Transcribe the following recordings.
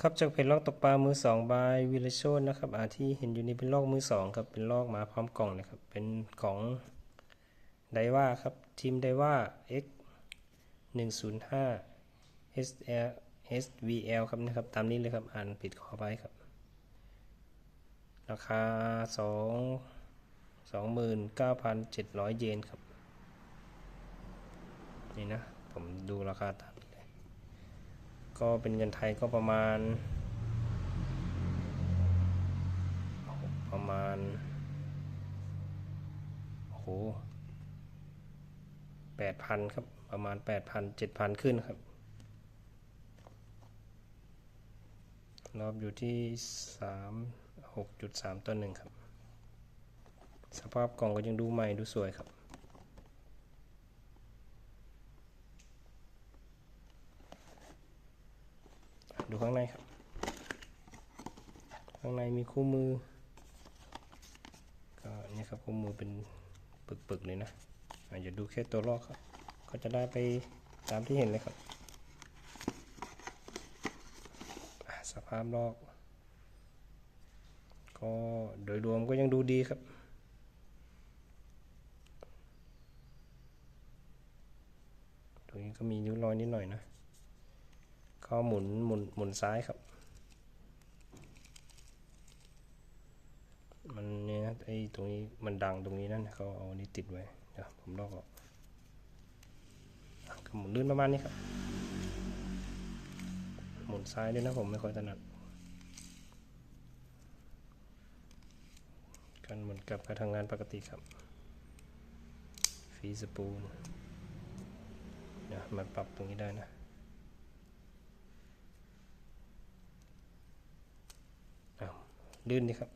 ครับจากเพจลอกตกปลามือสองบายวิลโชนนะครับอาที่เห็นอยู่นี่เป็นลอกมือสองครับเป็นลอกมาพร้อมกล่องนะครับ เป็นของไดว่าครับทีมไดว่า X 105 SL SVL ครับนะครับตามนี้เลยครับอ่านผิดขอไปครับ ราคาสองสองหมื่นเก้าพันเจ็ดร้อยเยนครับ นี่นะ ผมดูราคาตามนี้ ก็เป็นเงินไทยก็ประมาณ ประมาณโอ้โหแปดพันครับประมาณแปดพันเจ็ดพันขึ้นครับรอบอยู่ที่สามหกจุดสามต่อหนึ่งครับ สภาพกล่องก็ยังดูใหม่ดูสวยครับ ดูข้างในครับ ข้างในมีคู่มือ ก็นี่ครับคู่มือเป็นปึกๆเลยนะอาจจะดูแค่ตัวลอกครับ ก็จะได้ไปตามที่เห็นเลยครับ สภาพลอก ก็โดยรวมก็ยังดูดีครับตรงนี้ก็มีนิ้วรอยนิดหน่อยนะ ก็หมุนหมุนหมุนซ้ายครับ มันเนี่ยนะไอ้ตรงนี้มันดังตรงนี้นั่นเขาเอาอันนี้ติดไว้เดี๋ยวผมลอกออกก็หมุนลื่นประมาณนี้ครับ หมุนซ้ายด้วยนะผมไม่ค่อยถนัดกันเหมือนกับการทำงานปกติครับฟีสปูลเดี๋ยวมันปรับตรงนี้ได้นะ อ้าว ลื่นดีครับ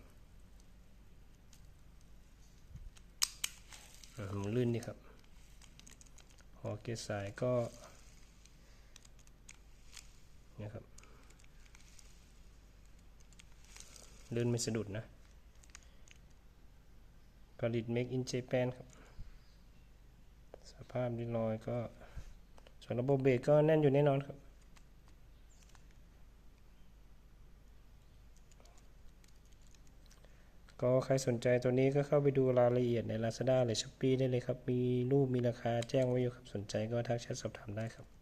มันลื่นดีครับ พอเกยร์สายก็นี่ยครับลื่นไม่สะดุดนะผลิต Make in Japan ครับ สภาพดินลอยก็ส่วนระบบเบรกก็แน่นอยู่แน่นอนครับ ก็ใครสนใจตัวนี้ก็เข้าไปดูรายละเอียดใน Lazada หรือ Shopee ได้เลยครับ มีรูปมีราคาแจ้งไว้อยู่ครับ สนใจก็ทักแชทสอบถามได้ครับ